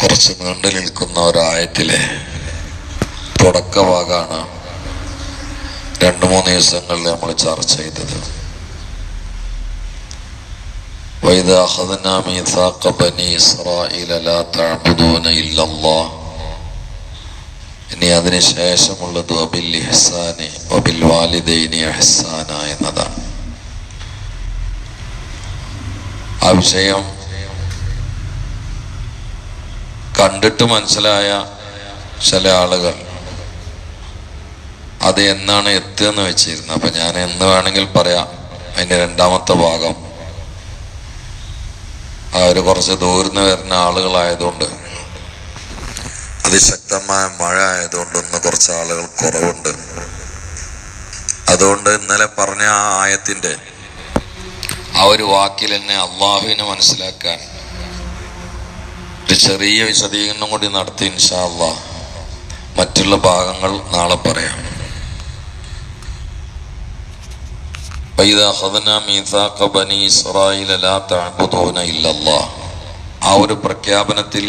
കുറച്ച് നീണ്ടു നിൽക്കുന്ന ഒരായത്തിലെ തുടക്കഭാഗമാണ് രണ്ടു മൂന്ന് ദിവസങ്ങളിൽ നമ്മൾ ചർച്ച ചെയ്തത് وإذا أخذنا ميثاق بني إسرائيل لا تعبدون إلا الله ഇനി അതിന് ശേഷമുള്ളത് വബിൽ ഇഹ്സാനി വബിൽ വാലിദൈനി ഇഹ്സാന എന്നതാണ് ആ വിഷയം കണ്ടിട്ട് മനസ്സിലായ ചില ആളുകൾ അത് എന്നാണ് എത്തുകയെന്ന് വെച്ചിരുന്നത് അപ്പൊ ഞാൻ എന്ന് വേണമെങ്കിൽ പറയാം അതിന്റെ രണ്ടാമത്തെ ഭാഗം. അവർ കുറച്ച് ദൂരുന്ന് വരുന്ന ആളുകളായതുകൊണ്ട് അതിശക്തമായ മഴ ആയതുകൊണ്ട് ഇന്ന് കുറച്ച് ആളുകൾ കുറവുണ്ട്. അതുകൊണ്ട് ഇന്നലെ പറഞ്ഞ ആ ആയത്തിന്റെ ആ ഒരു വാക്കിൽ തന്നെ അള്ളാഹുവിനെ മനസ്സിലാക്കാൻ ഒരു ചെറിയ വിശദീകരണം കൂടി നടത്തി ഇൻഷാ അള്ളാഹ് മറ്റുള്ള ഭാഗങ്ങൾ നാളെ പറയാം وإذا أخذنا ميثاق بني إسرائيل لا تعبدون إلا الله ആ ഒരു പ്രഖ്യാപനത്തിൽ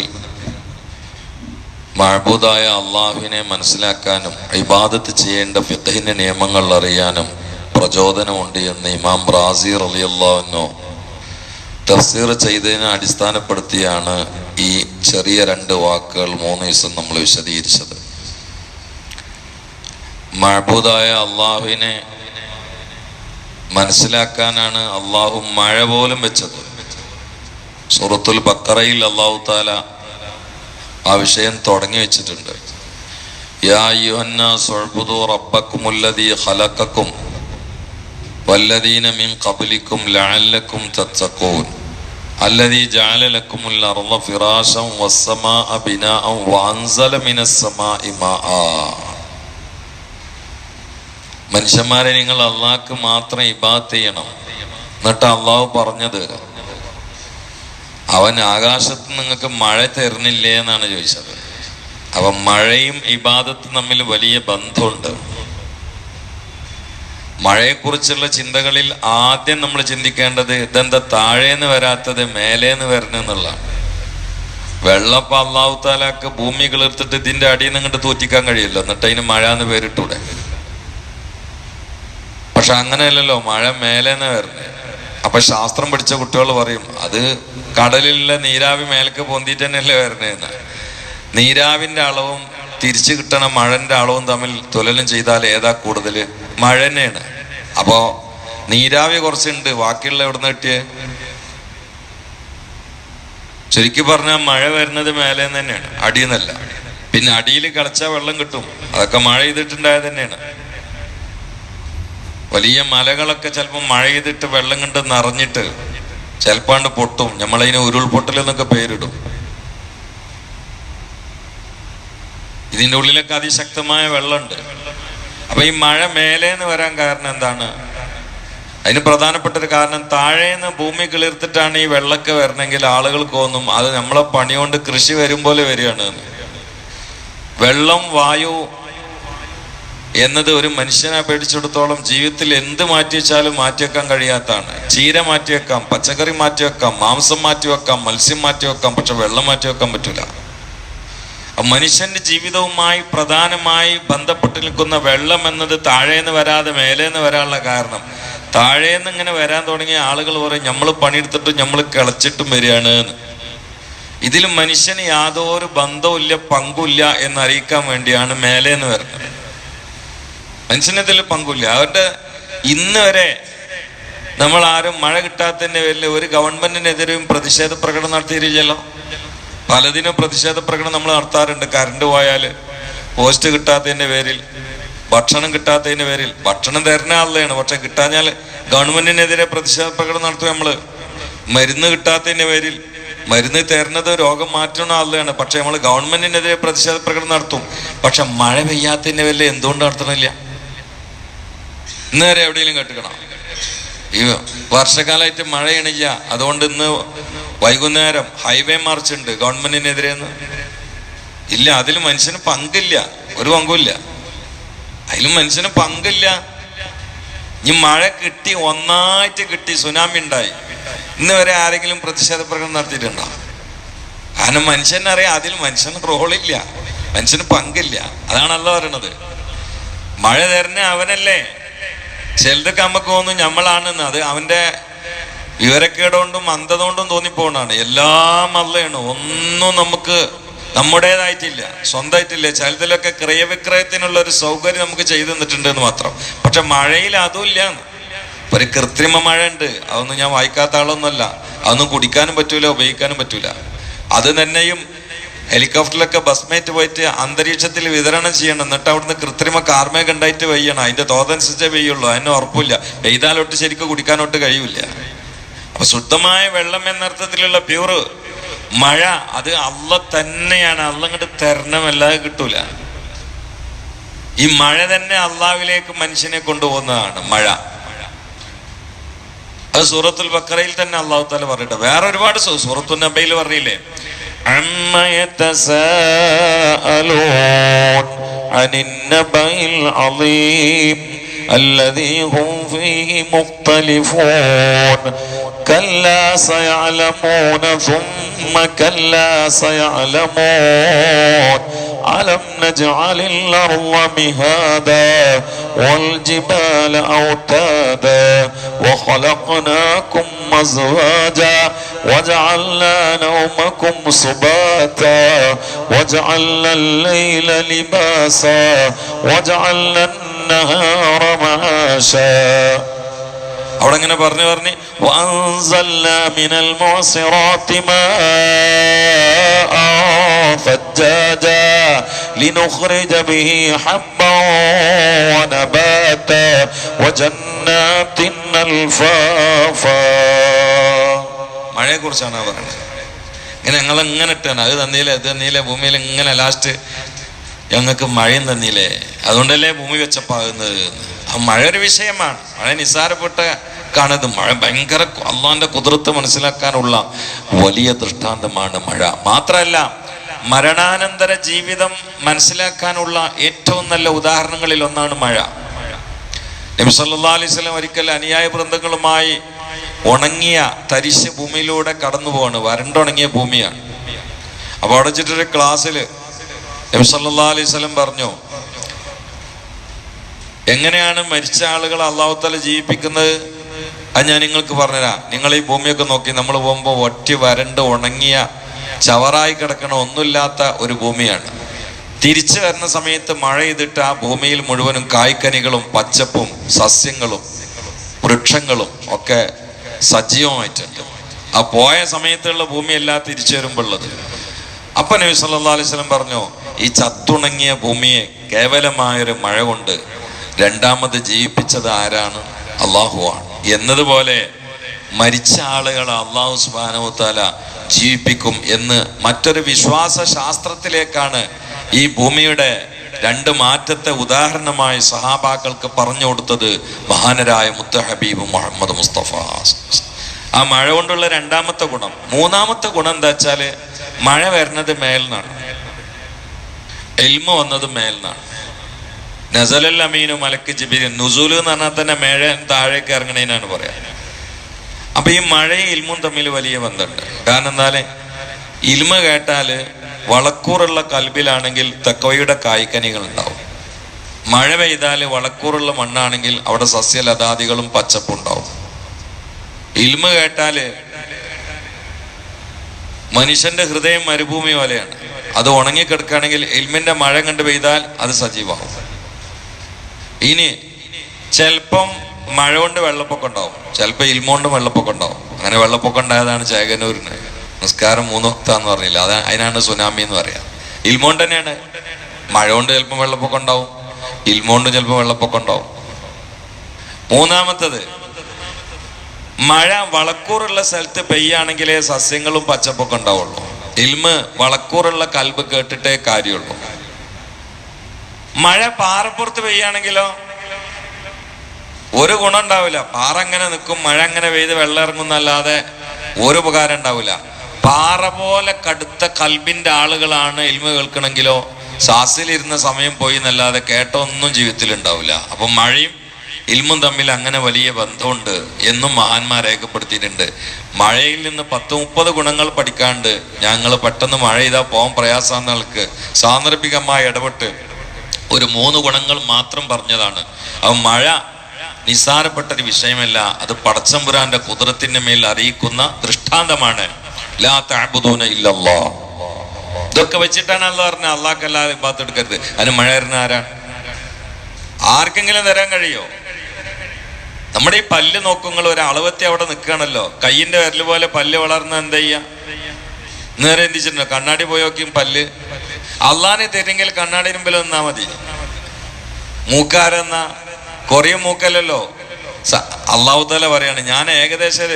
മഴബൂദായ അള്ളാഹുവിനെ മനസ്സിലാക്കാനും ഇബാദത്ത് ചെയ്യേണ്ട ഫിഖഹിന്റെ നിയമങ്ങൾ അറിയാനും പ്രചോദനമുണ്ട് എന്ന് ഇമാം റാസി റളിയല്ലാഹുവിനോ തഫ്സീർ ചെയ്തതിനെ അടിസ്ഥാനപ്പെടുത്തിയാണ് ഈ ചെറിയ രണ്ട് വാക്കുകൾ മൂന്ന് ദിവസം നമ്മൾ വിശദീകരിച്ചത്. മഴബൂതായ അള്ളാഹുവിനെ മനസ്സിലാക്കാനാണ് അള്ളാഹു മഴ പോലും വെച്ചത്. സൂറത്തുൽ ബക്കറയിൽ അള്ളാഹു താല ആ വിഷയം തുടങ്ങി വെച്ചിട്ടുണ്ട്. യാ റബ്ബക്കുമുല്ലദീ ഖലഖക്കും വല്ലദീന മിൻ الذي جعل لكم الأرض فراشا والسماء بناء وأنزل من السماء ماء മനുഷ്യന്മാരെ നിങ്ങൾ അള്ളാഹ്ക്ക് മാത്രം ഇബാത്ത് ചെയ്യണം എന്നിട്ട് അള്ളാഹു പറഞ്ഞത് അവൻ ആകാശത്ത് നിങ്ങൾക്ക് മഴ തരുന്നില്ലേ എന്നാണ് ചോദിച്ചത് അപ്പൊ മഴയും ഇബാദത്തും തമ്മിൽ വലിയ ബന്ധമുണ്ട് മഴയെക്കുറിച്ചുള്ള ചിന്തകളിൽ ആദ്യം നമ്മൾ ചിന്തിക്കേണ്ടത് ഇതെന്താ താഴേന്ന് വരാത്തത് മേലേന്ന് വരണെന്നുള്ളതാണ്. വെള്ളപ്പം അള്ളാഹു താലാക്ക് ഭൂമി കിളിർത്തിട്ട് ഇതിന്റെ അടിയിൽ നിന്ന് ഇങ്ങോട്ട് തൂറ്റിക്കാൻ കഴിയില്ല. എന്നിട്ട് അതിന് മഴ എന്ന് പേരിട്ടൂടെ. പക്ഷെ അങ്ങനെയല്ലല്ലോ മഴ മേലേന്ന് വരണേ. അപ്പൊ ശാസ്ത്രം പഠിച്ച കുട്ടികൾ പറയും അത് കടലിലെ നീരാവി മേലേക്ക് പൊന്തിട്ട് തന്നെയല്ലേ വരണേന്ന്. നീരാവിന്റെ അളവും തിരിച്ചു കിട്ടണ മഴന്റെ അളവും തമ്മിൽ തുലനം ചെയ്താൽ ഏതാ കൂടുതൽ? മഴ തന്നെയാണ് അപ്പോ നീരാവി കുറച്ചുണ്ട്. ബാക്കിയുള്ള എവിടുന്ന് കിട്ടിയേ? ശരിക്കും പറഞ്ഞാൽ മഴ വരുന്നത് മേലെ തന്നെയാണ്. അടിയിൽ നിന്നല്ല പിന്നെ അടിയിൽ കളിച്ചാൽ വെള്ളം കിട്ടും. അതൊക്കെ മഴ ചെയ്തിട്ടുണ്ടായത് തന്നെയാണ്. വലിയ മലകളൊക്കെ ചിലപ്പോൾ മഴ ചെയ്തിട്ട് വെള്ളം കണ്ട് നിറഞ്ഞിട്ട് ചിലപ്പാണ്ട് പൊട്ടും. നമ്മളതിന് ഉരുൾപൊട്ടൽ എന്നൊക്കെ പേരിടും. ഇതിന്റെ ഉള്ളിലൊക്കെ അതിശക്തമായ വെള്ളമുണ്ട്. അപ്പൊ ഈ മഴ മേലേന്ന് വരാൻ കാരണം എന്താണ്? അതിന് പ്രധാനപ്പെട്ട ഒരു കാരണം താഴേന്ന് ഭൂമി കിളിർത്തിട്ടാണ് ഈ വെള്ളമൊക്കെ വരണമെങ്കിൽ ആളുകൾക്ക് തോന്നും അത് നമ്മളെ പണി കൊണ്ട് കൃഷി വരും പോലെ വരികയാണ്. വെള്ളം വായു എന്നത് ഒരു മനുഷ്യനെ പേടിച്ചെടുത്തോളം ജീവിതത്തിൽ എന്ത് മാറ്റി വെച്ചാലും മാറ്റിവെക്കാൻ കഴിയാത്തതാണ്. ചീര മാറ്റിവെക്കാം പച്ചക്കറി മാറ്റിവെക്കാം മാംസം മാറ്റിവെക്കാം മത്സ്യം മാറ്റിവെക്കാം പക്ഷെ വെള്ളം മാറ്റിവെക്കാൻ പറ്റില്ല മനുഷ്യന്റെ ജീവിതവുമായി പ്രധാനമായി ബന്ധപ്പെട്ട് നിൽക്കുന്ന വെള്ളം എന്നത് താഴേന്ന് വരാതെ മേലേന്ന് വരാനുള്ള കാരണം. താഴേന്ന് ഇങ്ങനെ വരാൻ തുടങ്ങിയ ആളുകൾ പറയും നമ്മൾ പണിയെടുത്തിട്ടും നമ്മൾ കിളച്ചിട്ടും വരികയാണ് ഇതിൽ മനുഷ്യന് യാതൊരു ബന്ധവുമില്ല പങ്കുമില്ല എന്നറിയിക്കാൻ വേണ്ടിയാണ് മേലേന്ന് വരുന്നത്. മനുഷ്യനതിൽ പങ്കുമില്ല. അവരുടെ ഇന്ന് വരെ നമ്മൾ ആരും മഴ കിട്ടാത്തതിന്റെ പേരിൽ ഒരു ഗവൺമെന്റിനെതിരെയും പ്രതിഷേധ പ്രകടനം നടത്തിയില്ലല്ലോ പലതിനും പ്രതിഷേധ പ്രകടനം നമ്മൾ നടത്താറുണ്ട്. കറണ്ട് പോയാൽ പോസ്റ്റ് കിട്ടാത്തതിന്റെ പേരിൽ ഭക്ഷണം കിട്ടാത്തതിന്റെ പേരിൽ ഭക്ഷണം തരുന്ന ആളുടെയാണ് പക്ഷെ കിട്ടാഞ്ഞാൽ ഗവൺമെന്റിനെതിരെ പ്രതിഷേധ പ്രകടനം നടത്തും നമ്മൾ മരുന്ന് കിട്ടാത്തതിന്റെ പേരിൽ മരുന്ന് തരുന്നത് രോഗം മാറ്റുന്ന ആളുടെയാണ് പക്ഷെ നമ്മൾ ഗവൺമെന്റിനെതിരെ പ്രതിഷേധ പ്രകടനം നടത്തും. പക്ഷെ മഴ പെയ്യാത്തതിന്റെ പേരിൽ എന്തുകൊണ്ട് നടത്തണില്ല? ഇന്ന് വരെ എവിടെയെങ്കിലും കേട്ടുക്കണം ഈ വർഷകാലമായിട്ട് മഴയണില്ല. അതുകൊണ്ട് ഇന്ന് വൈകുന്നേരം ഹൈവേ മാർച്ച് ഉണ്ട്. ഗവൺമെന്റിനെതിരെ ഇല്ല അതിൽ മനുഷ്യന് പങ്കില്ല. ഒരു പങ്കുമില്ല. അതിൽ മനുഷ്യന് പങ്കില്ല. ഇനി മഴ കിട്ടി ഒന്നായിട്ട് കിട്ടി സുനാമി ഉണ്ടായി. ഇന്ന് വരെ ആരെങ്കിലും പ്രതിഷേധ പ്രകടനം നടത്തിയിട്ടുണ്ടോ? കാരണം മനുഷ്യനറിയാം അതിൽ മനുഷ്യന് റോളില്ല. മനുഷ്യന് പങ്കില്ല. അതാണല്ലോ പറയണത്. മഴ തരുന്ന അവനല്ലേ. ചിലതൊക്കെ നമുക്ക് തോന്നും നമ്മളാണെന്ന് അത് അവന്റെ വിവരക്കേടുകൊണ്ടും അന്ധത കൊണ്ടും തോന്നിപ്പോണാണ്. എല്ലാം അല്ലയാണ് ഒന്നും നമുക്ക് നമ്മുടേതായിട്ടില്ല സ്വന്തമായിട്ടില്ല. ചിലതിലൊക്കെ ക്രയവിക്രയത്തിനുള്ള ഒരു സൗകര്യം നമുക്ക് ചെയ്തു തന്നിട്ടുണ്ട് എന്ന് മാത്രം. പക്ഷെ മഴയിൽ അതും ഇല്ല ഒരു കൃത്രിമ മഴ ഉണ്ട് അതൊന്നും ഞാൻ വായിക്കാത്ത ആളൊന്നുമല്ല. അതൊന്നും കുടിക്കാനും പറ്റൂല ഉപയോഗിക്കാനും പറ്റൂല. അത് തന്നെയും ഹെലികോപ്റ്ററിലൊക്കെ ബസ്മേറ്റ് പോയിട്ട് അന്തരീക്ഷത്തിൽ വിതരണം ചെയ്യണം. എന്നിട്ട് അവിടുന്ന് കൃത്രിമ കാർമേഘം കണ്ടായിട്ട് പെയ്യണം. അതിന്റെ തോതനുസരിച്ചേ പെയ്യുള്ളൂ. അതിന് ഉറപ്പില്ല. പെയ്താലൊട്ട് ശരിക്കും കുടിക്കാനൊട്ട് കഴിയില്ല അപ്പൊ ശുദ്ധമായ വെള്ളം എന്നർത്ഥത്തിലുള്ള പ്യൂറ് മഴ അത് അള്ള തന്നെയാണ്. അള്ള ഇങ്ങോട്ട് തരണമല്ലാതെ കിട്ടൂല. ഈ മഴ തന്നെ അള്ളാവിലേക്ക് മനുഷ്യനെ കൊണ്ടുപോകുന്നതാണ് മഴ. അത് സൂറത്തുൽ ബക്കറയിൽ തന്നെ അള്ളാഹു താല പറയട്ടെ വേറെ ഒരുപാട് സൂ- സൂറത്തു നബയിൽ പറയില്ലേ عَمَّ يَتَسَاءَلُونَ عَنِ النَّبَإِ الْعَظِيمِ الَّذِي هُمْ فِيهِ مُخْتَلِفُونَ كَلَّا سَيَعْلَمُونَ ثُمَّ كَلَّا سَيَعْلَمُونَ أَلَمْ نَجْعَلِ الْأَرْضَ مِهَادًا وَالْجِبَالَ أَوْتَادًا وَخَلَقْنَاكُمْ أَزْوَاجًا وَجَعَلْنَا نَوْمَكُمْ سُبَاتًا وَجَعَلْنَا اللَّيْلَ لِبَاسًا وَجَعَلْنَا النَّهَارَ مَعَاشًا അവിടെ ഇങ്ങനെ പറഞ്ഞു പറഞ്ഞ് وَأَنزَلْنَا مِنَ الْمُعْصِرَاتِ مَاءً ثَجَّاجًا لِنُخْرِجَ بِهِ حَبًّا وَنَبَاتًا وَجَنَّاتٍ أَلْفَافًا മഴയെ കുറിച്ചാണ് പറയുന്നത് ഇങ്ങനെ ഞങ്ങൾ എങ്ങനെ ഇട്ടാണ്? അത് തന്നീലേ ഇത് തന്നീലേ ഭൂമിയിൽ ഇങ്ങനെ ലാസ്റ്റ് ഞങ്ങൾക്ക് മഴയും തന്നില്ലേ അതുകൊണ്ടല്ലേ ഭൂമി വെച്ചപ്പാകുന്നത്. ആ മഴ ഒരു വിഷയമാണ്. മഴ നിസ്സാരപ്പെട്ട കാണുന്നത് മഴ ഭയങ്കര അള്ളാന്റെ കുതിർത്ത് മനസ്സിലാക്കാനുള്ള വലിയ ദൃഷ്ടാന്തമാണ് മഴ. മാത്രമല്ല മരണാനന്തര ജീവിതം മനസ്സിലാക്കാനുള്ള ഏറ്റവും നല്ല ഉദാഹരണങ്ങളിൽ ഒന്നാണ് മഴ. നബി സല്ലാ അലൈഹി സ്വലം ഒരിക്കൽ അനുയായ വൃന്ദങ്ങളുമായി ഉണങ്ങിയ തരിശ ഭൂമിയിലൂടെ കടന്നു പോവാണ്. വരണ്ടുണങ്ങിയ ഭൂമിയാണ്. അപ്പോൾ അവിടെ വെച്ചിട്ടൊരു ക്ലാസ്സിൽ നബി സല്ലാ അലൈഹി സ്വലം പറഞ്ഞു എങ്ങനെയാണ് മരിച്ച ആളുകളെ അള്ളാഹുത്തല ജീവിപ്പിക്കുന്നത്? അത് ഞാൻ നിങ്ങൾക്ക് പറഞ്ഞുതരാം. നിങ്ങൾ ഈ ഭൂമിയൊക്കെ നോക്കി നമ്മൾ പോകുമ്പോൾ ഒറ്റ വരണ്ട് ഉണങ്ങിയ ചവറായി കിടക്കണ ഒന്നുമില്ലാത്ത ഒരു ഭൂമിയാണ്. തിരിച്ചു വരുന്ന സമയത്ത് മഴ ചെയ്തിട്ട് ആ ഭൂമിയിൽ മുഴുവനും കായ്ക്കനികളും പച്ചപ്പും സസ്യങ്ങളും വൃക്ഷങ്ങളും ഒക്കെ സജീവമായിട്ടുണ്ട് ആ പോയ സമയത്തുള്ള ഭൂമിയല്ല തിരിച്ചു വരുമ്പോൾ ഉള്ളത് അപ്പൊ നബി സല്ലാ അലൈഹി വസല്ലം പറഞ്ഞു ഈ ചത്തുണങ്ങിയ ഭൂമിയെ കേവലമായൊരു മഴ കൊണ്ട് രണ്ടാമത് ജീവിപ്പിച്ചത് ആരാണ്? അള്ളാഹുവാണ് എന്നതുപോലെ മരിച്ച ആളുകളെ അള്ളാഹു താല ജീവിപ്പിക്കും എന്ന് മറ്റൊരു വിശ്വാസ ശാസ്ത്രത്തിലേക്കാണ് ഈ ഭൂമിയുടെ രണ്ട് മാറ്റത്തെ ഉദാഹരണമായി സഹാബാക്കൾക്ക് പറഞ്ഞു കൊടുത്തത് മഹാനരായ മുത്ത ഹബീബ് മുഹമ്മദ് മുസ്തഫ. ആ മഴ കൊണ്ടുള്ള രണ്ടാമത്തെ ഗുണം. മൂന്നാമത്തെ ഗുണം എന്താ വെച്ചാൽ മഴ വരുന്നത് മേൽന്നാണ് എൽമ വന്നത് മേൽന്നാണ് നസലൽ അമീനു മലക്ക് ജിബിരി. നുസൂൽ എന്ന് പറഞ്ഞാൽ തന്നെ മേഴ താഴേക്ക് ഇറങ്ങണേനാണ് പറയാ. അപ്പൊ ഈ മഴയും ഇൽമും തമ്മിൽ വലിയ ബന്ധമുണ്ട്. കാരണം എന്താൽ? ഇൽമ കേട്ടാൽ വളക്കൂറുള്ള കൽബിലാണെങ്കിൽ തക്കവയുടെ കായ്ക്കനികൾ ഉണ്ടാവും മഴ പെയ്താൽ വളക്കൂറുള്ള മണ്ണാണെങ്കിൽ അവിടെ സസ്യലതാദികളും പച്ചപ്പും ഉണ്ടാവും ഇൽമ കേട്ടാൽ മനുഷ്യന്റെ ഹൃദയം മരുഭൂമി പോലെയാണ്. അത് ഉണങ്ങിക്കിടക്കുകയാണെങ്കിൽ ഇൽമിന്റെ മഴ കണ്ട് പെയ്താൽ അത് സജീവമാകും ഇനി ചിലപ്പം മഴ കൊണ്ട് വെള്ളപ്പൊക്കം ഉണ്ടാവും. ചിലപ്പോൾ ഇൽമോണ്ട് വെള്ളപ്പൊക്കം ഉണ്ടാവും. അങ്ങനെ വെള്ളപ്പൊക്കം ഉണ്ടായതാണ് ചേകനൂരിന് നിസ്കാരം മൂന്നൊക്താന്ന് പറഞ്ഞില്ല? അത് അതിനാണ് സുനാമി എന്ന് പറയാം. ഇൽമോണ്ട് തന്നെയാണ്. മഴ കൊണ്ട് ചിലപ്പോൾ വെള്ളപ്പൊക്കം ഉണ്ടാവും. ഇൽമോണ്ട് ചിലപ്പോൾ വെള്ളപ്പൊക്കം ഉണ്ടാവും. മൂന്നാമത്തത് മഴ വളക്കൂറുള്ള സ്ഥലത്ത് പെയ്യാണെങ്കിലേ സസ്യങ്ങളും പച്ചപ്പൊക്കെ ഉണ്ടാവുള്ളൂ. ഇൽമ് വളക്കൂറുള്ള കൽബ് കേട്ടിട്ടേ കാര്യമുള്ളൂ. മഴ പാറപ്പുറത്ത് പെയ്യാണെങ്കിലോ? ഒരു ഗുണം ഉണ്ടാവില്ല. പാറ അങ്ങനെ നിൽക്കും മഴ അങ്ങനെ പെയ്ത് വെള്ളം ഇറങ്ങുന്നല്ലാതെ ഒരു ഉപകാരം ഉണ്ടാവില്ല. പാറ പോലെ കടുത്ത കൽബിന്റെ ആളുകളാണ് എൽമ കേൾക്കണമെങ്കിലോ സാസിലിരുന്ന സമയം പോയി എന്നല്ലാതെ കേട്ട ഒന്നും ജീവിതത്തിൽ ഉണ്ടാവില്ല അപ്പൊ മഴയും ഇൽമും തമ്മിൽ അങ്ങനെ വലിയ ബന്ധമുണ്ട് എന്നും മഹാന്മാർ രേഖപ്പെടുത്തിയിട്ടുണ്ട്. മഴയിൽ നിന്ന് പത്ത് മുപ്പത് ഗുണങ്ങൾ പഠിക്കാണ്ട് ഞങ്ങൾ പെട്ടെന്ന് മഴ ചെയ്താൽ പോകാൻ പ്രയാസം സാന്ദർഭികമായി ഇടപെട്ട് ഒരു മൂന്ന് ഗുണങ്ങൾ മാത്രം പറഞ്ഞതാണ്. അത് മഴ നിസ്സാരപ്പെട്ട ഒരു വിഷയമല്ല അത് പടച്ചമ്പുരാന്റെ കുതിരത്തിന്റെ മേൽ അറിയിക്കുന്ന ദൃഷ്ടാന്തമാണ്. ഇതൊക്കെ വെച്ചിട്ടാണ് അല്ല പറഞ്ഞ അള്ളാഹ്ക്കല്ലാതെ ബാത്ത് എടുക്കരുത് അതിന് മഴ വരുന്ന ആരാണ് ആർക്കെങ്കിലും തരാൻ കഴിയോ? നമ്മുടെ ഈ പല്ല് നോക്കുങ്ങൾ ഒരു അവിടെ നിൽക്കുകയാണല്ലോ. കയ്യിന്റെ വിരൽ പോലെ പല്ല് വളർന്ന എന്താ ചെയ്യാ നേരെ എന്തിച്ചിട്ടുണ്ടോ കണ്ണാടി പോയി നോക്കിയും പല്ല്. അള്ളാനെ തരുമെങ്കിൽ കണ്ണാടി മുമ്പിൽ വന്നാ മതി. മൂക്കാരെന്ന? കൊറിയ മൂക്കല്ലല്ലോ. അള്ളാഹുദല പറയാണ് ഞാൻ ഏകദേശം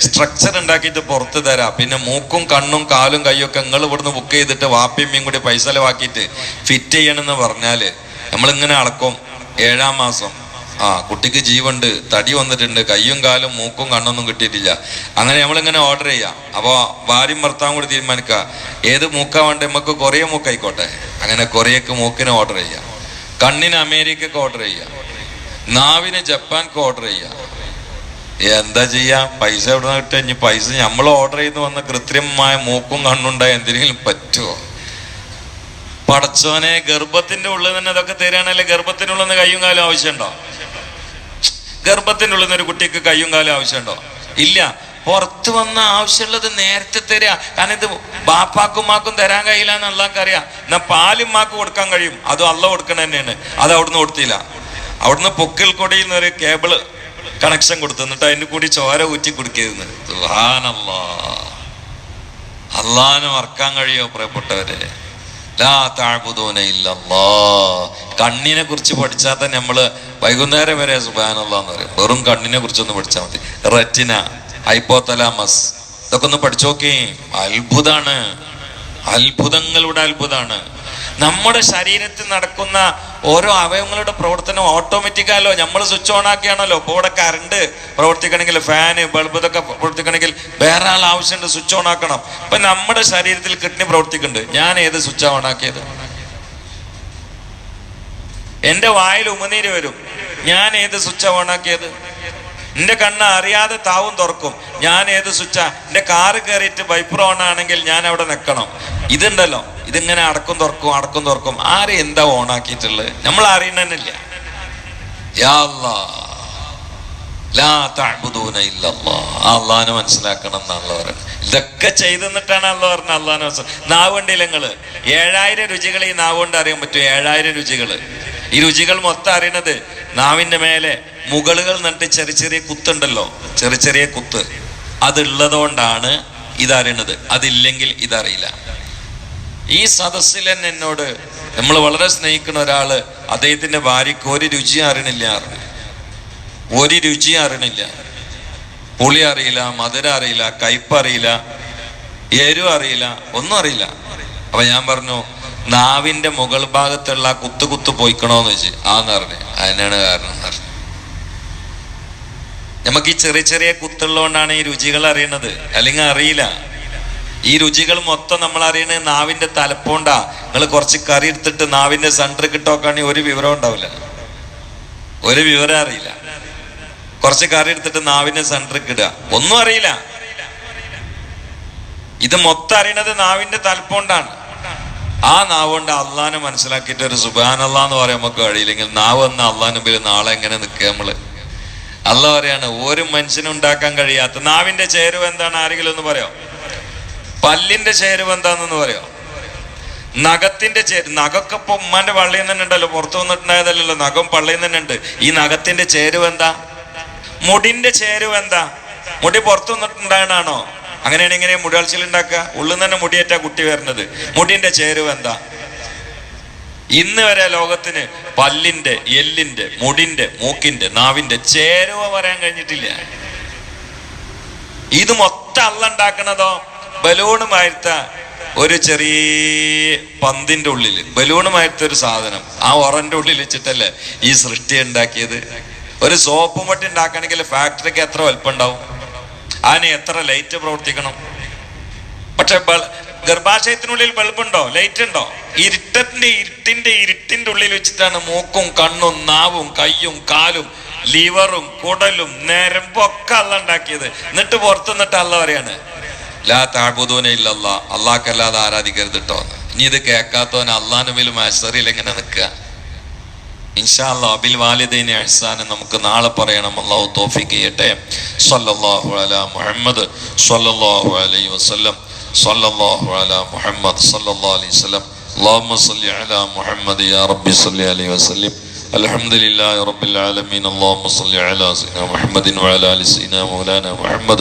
സ്ട്രക്ചർ ഉണ്ടാക്കിയിട്ട് പുറത്ത് തരാം. പിന്നെ മൂക്കും കണ്ണും കാലും കൈയും ഒക്കെ നിങ്ങൾ ഇവിടുന്ന് ബുക്ക് ചെയ്തിട്ട് വാപ്പിയമ്മയും കൂടി പൈസ ചെലവാക്കിയിട്ട് ഫിറ്റ് ചെയ്യണമെന്ന് പറഞ്ഞാൽ നമ്മളിങ്ങനെ അളക്കും. ഏഴാം മാസം. ആ കുട്ടിക്ക് ജീവുണ്ട് തടി വന്നിട്ടുണ്ട് കയ്യും കാലും മൂക്കും കണ്ണൊന്നും കിട്ടിയിട്ടില്ല. അങ്ങനെ നമ്മളിങ്ങനെ ഓർഡർ ചെയ്യാം. അപ്പോൾ ഭാര്യയും ഭർത്താവും കൂടി തീരുമാനിക്കുക. ഏത് മൂക്കാ വേണ്ട? നമുക്ക് കുറേ മൂക്കായിക്കോട്ടെ. അങ്ങനെ കൊറിയക്ക് മൂക്കിന് ഓർഡർ ചെയ്യാം. കണ്ണിന് അമേരിക്കക്ക് ഓർഡർ ചെയ്യാം. നാവിന് ജപ്പാൻക്ക് ഓർഡർ ചെയ്യാം. എന്താ ചെയ്യാ? പൈസ എവിടെ നിന്ന് കിട്ടുക? ഇനി പൈസ നമ്മൾ ഓർഡർ ചെയ്ത് വന്ന കൃത്രിമമായ മൂക്കും കണ്ണുണ്ടായ എന്തെങ്കിലും പറ്റുമോ പടച്ചോനെ ഗർഭത്തിന്റെ ഉള്ളിൽ നിന്ന് ഇതൊക്കെ തരികയാണല്ലേ ഗർഭത്തിന്റെ ഉള്ളിൽ നിന്ന് കയ്യും കാലും ആവശ്യമുണ്ടോ? ഗർഭത്തിന്റെ ഉള്ളിൽ നിന്ന് ഒരു കുട്ടിക്ക് കയ്യും കാലും ആവശ്യമുണ്ടോ? ഇല്ല. പുറത്തു വന്ന ആവശ്യമുള്ളത് നേരത്തെ തരിക. കാരണം ഇത് ബാപ്പാക്കും മാക്കും തരാൻ കഴിയില്ല എന്ന് അള്ളാഹ്ക്ക് അറിയാം. എന്നാ പാലും മാക്ക് കൊടുക്കാൻ കഴിയും. അതും അള്ള കൊടുക്കണ തന്നെയാണ്. അത് അവിടുന്ന് കൊടുത്തില്ല. അവിടുന്ന് പൊക്കിൽ കൊടിയിൽ നിന്ന് ഒരു കേബിൾ കണക്ഷൻ കൊടുത്തു എന്നിട്ട് അതിന്റെ കൂടി ചോര ഊറ്റി കുടിക്കരുന്ന് അള്ളാഹാനെ മറക്കാൻ കഴിയോ പ്രിയപ്പെട്ടവരെ? കണ്ണിനെ കുറിച്ച് പഠിച്ചാൽ തന്നെ നമ്മൾ വൈകുന്നേരം വരെ സുബാനല്ലാന്ന് പറയും. വെറും കണ്ണിനെ കുറിച്ചൊന്ന് പഠിച്ചാൽ മതി. റെറ്റിന ഹൈപ്പോതലാമസ് ഇതൊക്കെ ഒന്ന് പഠിച്ചു നോക്കി. അത്ഭുതാണ്. അത്ഭുതങ്ങളുടെ അത്ഭുതാണ്. നമ്മുടെ ശരീരത്തിൽ നടക്കുന്ന ഓരോ അവയവങ്ങളുടെ പ്രവർത്തനം ഓട്ടോമാറ്റിക്കാലോ നമ്മൾ സ്വിച്ച് ഓൺ ആക്കിയാണല്ലോ. ഇപ്പോൾ ഇവിടെ കറണ്ട് പ്രവർത്തിക്കണമെങ്കിൽ ഫാന് ബൾബ് ഇതൊക്കെ പ്രവർത്തിക്കണമെങ്കിൽ വേറെ ആൾ ആവശ്യമുണ്ട് സ്വിച്ച് ഓൺ ആക്കണം. ഇപ്പം നമ്മുടെ ശരീരത്തിൽ കിഡ്നി പ്രവർത്തിക്കുന്നുണ്ട്. ഞാൻ ഏത് സ്വിച്ച് ഓൺ ആക്കിയത്? എന്റെ വായിൽ ഉമനീര് വരും. ഞാൻ ഏത് സ്വിച്ച് ഓൺ ആക്കിയത്? എന്റെ കണ്ണ് അറിയാതെ താവും തുറക്കും. ഞാൻ ഏത് സ്വിച്ചാ? എന്റെ കാറ് കയറിയിട്ട് വൈപ്പർ ഓൺ ആണെങ്കിൽ ഞാൻ അവിടെ നിൽക്കണം. ഇതുണ്ടല്ലോ. ഇതിങ്ങനെ അടക്കും തുറക്കും അടക്കും തുറക്കും. ആരെ എന്താ ഓൺ ആക്കിയിട്ടുള്ളത്? നമ്മൾ അറിയണില്ല യാ അല്ലാ, ലാ തഅ്ബുദൂന ഇല്ലല്ലാ. ആ അള്ളാഹിനെ മനസ്സിലാക്കണം എന്നുള്ള പറയുന്നത്. ഇതൊക്കെ ചെയ്തെന്നിട്ടാണ് അല്ല പറഞ്ഞ അള്ളാഹിനെ മനസ്സിലാ- നാവുണ്ടില്ല നിങ്ങൾ? ഏഴായിരം രുചികൾ ഈ നാവുകൊണ്ട് അറിയാൻ പറ്റും ഏഴായിരം രുചികൾ ഈ രുചികൾ മൊത്തം അറിയണത് നാവിന്റെ മേലെ മുകളുകൾ നട്ട് ചെറിയ ചെറിയ കുത്തുണ്ടല്ലോ. ചെറിയ ചെറിയ കുത്ത്. അതുള്ളതുകൊണ്ടാണ് ഇതറിയണത്. അതില്ലെങ്കിൽ ഇതറിയില്ല. ഈ സദസ്സിൽ തന്നെ എന്നോട് നമ്മൾ വളരെ സ്നേഹിക്കുന്ന ഒരാൾ അദ്ദേഹത്തിന്റെ ഭാര്യക്ക് ഒരു രുചി അറിയണില്ല. ഒരു രുചി അറിയണില്ല. പുളി അറിയില്ല മധുര അറിയില്ല കയ്പ് അറിയില്ല എരു അറിയില്ല ഒന്നും അറിയില്ല. അപ്പൊ ഞാൻ പറഞ്ഞു നാവിന്റെ മുകൾ ഭാഗത്തുള്ള കുത്തു കുത്ത് പോയിക്കണോന്ന് വെച്ച്. ആന്ന് പറഞ്ഞു. അതിനാണ് കാരണം പറഞ്ഞു. നമുക്ക് ഈ ചെറിയ ചെറിയ കുത്തുള്ളതുകൊണ്ടാണ് ഈ രുചികൾ അറിയണത്. അല്ലെങ്കിൽ അറിയില്ല. ഈ രുചികൾ മൊത്തം നമ്മൾ അറിയണത് നാവിന്റെ തലപ്പോണ്ടാ. നിങ്ങൾ കുറച്ച് കറി എടുത്തിട്ട് നാവിന്റെ സെന്റർ കിട്ടോക്കാണെങ്കിൽ ഒരു വിവരം ഉണ്ടാവില്ല. ഒരു വിവരം അറിയില്ല. കുറച്ച് കറി എടുത്തിട്ട് നാവിന്റെ സെന്റർ കിട്ടുക. ഒന്നും അറിയില്ല. ഇത് മൊത്തം അറിയണത് നാവിന്റെ തലപ്പോണ്ടാണ്. ആ നാവ് കൊണ്ട് അള്ളാനെ മനസ്സിലാക്കിയിട്ട് ഒരു സുബാൻ എന്ന് പറയാൻ നമുക്ക് കഴിയില്ലെങ്കിൽ നാവ് എന്ന അള്ളാഹിന് മുമ്പിൽ നാളെ എങ്ങനെ നിൽക്കുക നമ്മൾ? അല്ല പറയാണ് ഒരു മനുഷ്യനും ഉണ്ടാക്കാൻ കഴിയാത്ത നാവിന്റെ ചേരുവ എന്താണ്? ആരെങ്കിലും ഒന്ന് പറയോ? പല്ലിന്റെ ചേരുവ എന്താണെന്ന് പറയോ? നഖത്തിന്റെ ചേരു നഖമൊക്കെ ഇപ്പൊ ഉമ്മാന്റെ പള്ളിയിൽ തന്നെ ഉണ്ടല്ലോ. പുറത്തു വന്നിട്ടുണ്ടായതല്ലോ നഖം പള്ളിയിൽ തന്നെ ഉണ്ട്. ഈ നഖത്തിന്റെ ചേരുവ എന്താ? മുടിന്റെ ചേരുവ എന്താ? മുടി പുറത്തു വന്നിട്ടുണ്ടായതാണോ? അങ്ങനെയാണ് ഇങ്ങനെ മുടിയാഴ്ചയിൽ ഉണ്ടാക്കുക. ഉള്ളിൽ തന്നെ മുടിയേറ്റ കുട്ടി വരുന്നത്. മുടിന്റെ ചേരുവ എന്താ? ഇന്ന് വരെ ലോകത്തിന് പല്ലിന്റെ എല്ലിന്റെ മുടിന്റെ മൂക്കിന്റെ നാവിന്റെ ചേരുവ പറയാൻ കഴിഞ്ഞിട്ടില്ല. ഇത് മൊത്തം അല്ല ഉണ്ടാക്കണതോ? ബലൂണുമായിരുത്ത ഒരു ചെറിയ പന്തിന്റെ ഉള്ളിൽ ബലൂണുമായിരുത്ത ഒരു സാധനം. ആ ഒറന്റെ ഉള്ളിൽ വെച്ചിട്ടല്ലേ ഈ സൃഷ്ടി ഉണ്ടാക്കിയത്? ഒരു സോപ്പ് മട്ടി ഉണ്ടാക്കണമെങ്കിൽ ഫാക്ടറിക്ക് എത്ര വലുപ്പം ഉണ്ടാവും? അതിന് എത്ര ലൈറ്റ് പ്രവർത്തിക്കണം? പക്ഷെ ഗർഭാശയത്തിനുള്ളിൽ ബൾബുണ്ടോ? ലൈറ്റ് ഉണ്ടോ? ഇരുട്ടത്തിന്റെ ഇരുട്ടിന്റെ ഇരുട്ടിന്റെ ഉള്ളിൽ വെച്ചിട്ടാണ് മൂക്കും കണ്ണും നാവും കയ്യും കാലും ലിവറും കുടലും നേരമ്പും ഒക്കെ അല്ല ഉണ്ടാക്കിയത്. എന്നിട്ട് പുറത്തു നിന്നിട്ട് അല്ല പറയാണ്. ലാ താഴ്ബുദൂനെ ഇല്ലല്ല. അള്ളാഹ്ക്കല്ലാതെ ആരാധിക്കരുത് കേട്ടോ ഇനി ഇത് കേൾക്കാത്തവൻ അള്ളാഹുവിൽ മാസ്റ്ററിൽ എങ്ങനെ നിൽക്കുക. ഇൻഷാ അല്ലാ അബിൽ വാലിദൈനെ അഹ്സാന് നമുക്ക് നാളെ പറയണം അള്ളാഹു തോഫിക്ക് ചെയ്യട്ടെ സല്ലല്ലാഹു അലാ മുഹമ്മദ് സല്ലല്ലാഹു അലൈഹി വസല്ലം സല്ലല്ലാഹു അലാ മുഹമ്മദ് സല്ലല്ലാഹു അലൈഹി വസല്ലം اللهم صل على محمد يا ربي صل عليه وسلم الحمد لله رب العالمين اللهم صل على سيدنا محمد وعلى ال سيدنا مولانا محمد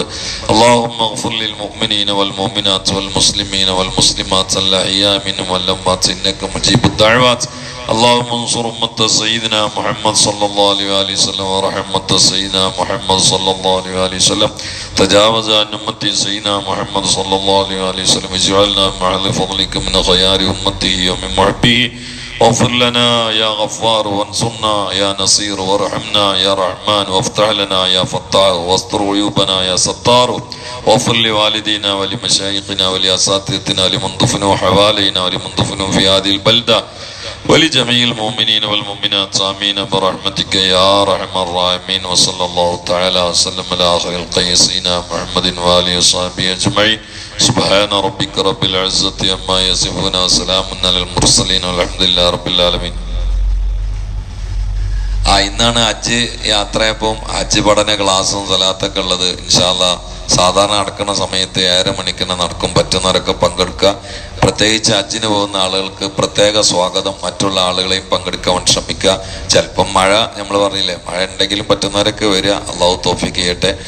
اللهم اغفر للمؤمنين والمؤمنات والمسلمين والمسلمات الاحياء منهم والاموات انك مجيب الدعوات اللهم انصر أمة سيدنا محمد صلى الله عليه وآله وسلم ورحمة سيدنا محمد صلى الله عليه وآله وسلم. تجاوز عن أمة سيدنا محمد صلى الله عليه وآله وسلم. اجعلنا مع فضلك من خيار أمته ومن محبه. واغفر لنا يا غفار وانصرنا يا نصير وارحمنا يا رحمن وافتح لنا يا فتاح واستر عيوبنا يا ستار. واغفر لوالدينا ولمشايخنا ولأساتذتنا لمن دفنوا حوالينا ولمن دفنوا في هذه البلدة. ولجميع المؤمنين والمؤمنات آمين برحمتك يا أرحم الراحمين وصلى الله تعالى وسلم على خير القيسين محمد وآله وصحبه أجمعين سبحان ربك رب العزة عما يصفون وسلام على المرسلين والحمد لله رب العالمين ആ ഇന്നാണ് ഹജ്ജ് യാത്രയപ്പം ഹജ്ജ് പഠന ക്ലാസ്സും സലാത്തൊക്കെ ഉള്ളത് ഇൻഷാല്ല സാധാരണ നടക്കുന്ന സമയത്ത് ഏഴര മണിക്കിന് നടക്കും. പറ്റുന്നവരൊക്കെ പങ്കെടുക്കുക. പ്രത്യേകിച്ച് ഹജ്ജിന് പോകുന്ന ആളുകൾക്ക് പ്രത്യേക സ്വാഗതം മറ്റുള്ള ആളുകളെയും പങ്കെടുക്കാൻ ശ്രമിക്കുക. ചിലപ്പം മഴ നമ്മൾ പറഞ്ഞില്ലേ മഴ ഉണ്ടെങ്കിലും പറ്റുന്നവരൊക്കെ വരിക. അള്ളാഹു തോഫിക്ക് ചെയ്യട്ടെ.